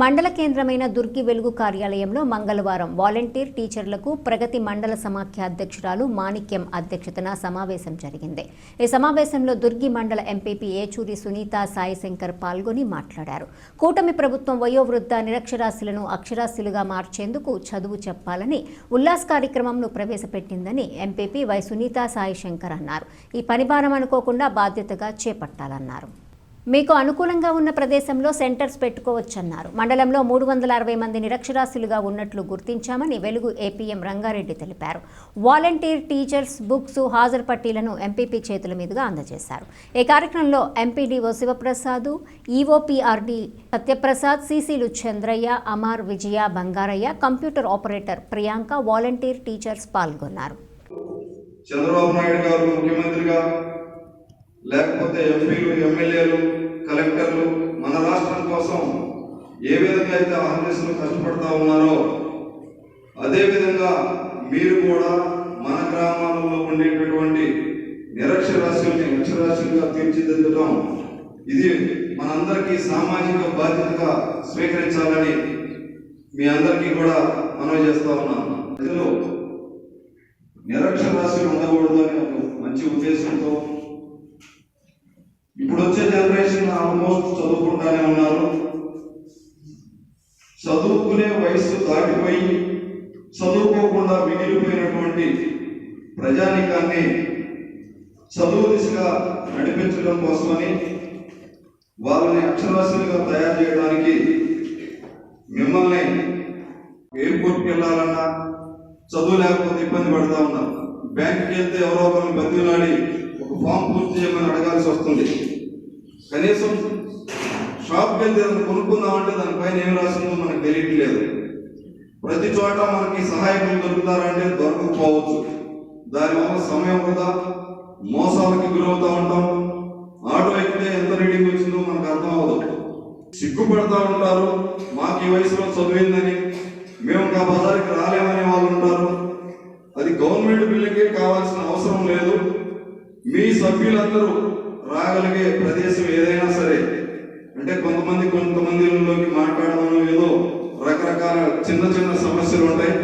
మండల కేంద్రమైన దుర్గి వెలుగు కార్యాలయంలో మంగళవారం వాలంటీర్ టీచర్లకు ప్రగతి మండల సమాఖ్య అధ్యక్షురాలు మాణిక్యం అధ్యక్షతన సమావేశం జరిగింది. ఈ సమావేశంలో దుర్గి మండల ఎంపీపీ ఏచూరి సునీత సాయిశంకర్ పాల్గొని మాట్లాడారు. కూటమి ప్రభుత్వం వయోవృద్ధ నిరక్షరాస్యులను అక్షరాస్యులుగా మార్చేందుకు చదువు చెప్పాలని ఉల్లాస్ కార్యక్రమంను ప్రవేశపెట్టిందని ఎంపీపీ వై సునీత సాయిశంకర్ అన్నారు. ఈ పనిభారం అనుకోకుండా బాధ్యతగా చేపట్టాలన్నారు. మీకు అనుకూలంగా ఉన్న ప్రదేశంలో సెంటర్స్ పెట్టుకోవచ్చన్నారు. మండలంలో మూడు వందల అరవై మంది నిరక్షరాస్యులుగా ఉన్నట్లు గుర్తించామని వెలుగు ఏపీఎం రంగారెడ్డి తెలిపారు. వాలంటీర్ టీచర్స్ బుక్స్ హాజరు పట్టీలను ఎంపీపీ చేతుల మీదుగా అందజేశారు. ఈ కార్యక్రమంలో MPDO Sivaprasad EOPRD Satyaprasad సీసీలు Chandraiah Amar Vijaya Bangaraiah computer operator Priyanka volunteer teachers పాల్గొన్నారు. చంద్రబాబు నాయుడు గారు ముఖ్యమంత్రిగా లేకపోతే ఎంపీలు ఎమ్మెల్యేలు కలెక్టర్లు మన రాష్ట్రం కోసం ఏ విధంగా అయితే ఆంధ్రప్రదేశ్లో కష్టపడతా ఉన్నారో అదేవిధంగా మీరు కూడా మన గ్రామాలలో ఉండేటటువంటి నిరక్షరాస్యుల్ని అక్షరాస్యులుగా తీర్చిదిద్దడం ఇది మనందరికీ సామాజిక బాధ్యతగా స్వీకరించాలని మీ అందరికీ కూడా మనవి చేస్తా ఉన్నాను. ప్రజలు నిరక్షరాస్యులు జనరేషన్ ఆల్మోస్ట్ చదువుకుంటానే ఉన్నారు. చదువుకునే వయస్సు దాటిపోయి చదువుకోకుండా మిగిలిపోయినటువంటి ప్రజానీకాన్ని చదువు దిశగా నడిపించడం కోసమని వాళ్ళని అక్షరాస్యులుగా తయారు చేయడానికి మిమ్మల్ని ఎయిర్పోర్ట్కి వెళ్ళాలన్నా చదువు లేకపోతే ఇబ్బంది పడతా ఉన్నాం. బ్యాంక్కి వెళ్తే ఎవరో ఒకరిని బతిలాడి ఒక ఫామ్ పూర్తి చేయమని అడగాల్సి వస్తుంది. కనీసం షాప్కి వెళ్తే కొనుక్కుందామంటే దానిపైన ఏం రాసిందో మనకు తెలియట్లేదు. ప్రతి చోట మనకి సహాయకులు దొరుకుతారంటే దొరకకపోవచ్చు. దానివల్ల సమయం వృధా. మోసాలకి గురవుతూ ఉంటాం. ఆటో ఎక్కితే ఎంత రీడింగ్ వచ్చిందో మనకు అర్థం అవ్వదు. సిగ్గుపడతా ఉంటారు. మాకు ఈ వయసులో చదివిందని మేము ఇంకా బజార్కి రాలేమనే వాళ్ళు ఉంటారు. అది గవర్నమెంట్ బిల్లుకే కావాల్సిన అవసరం లేదు. మీ సభ్యులందరూ రాగలిగే ప్రదేశం ఏదైనా సరే అంటే కొంతమంది కొంతమందిలోకి మాట్లాడడం ఏదో రకరకాల చిన్న చిన్న సమస్యలు ఉంటాయి.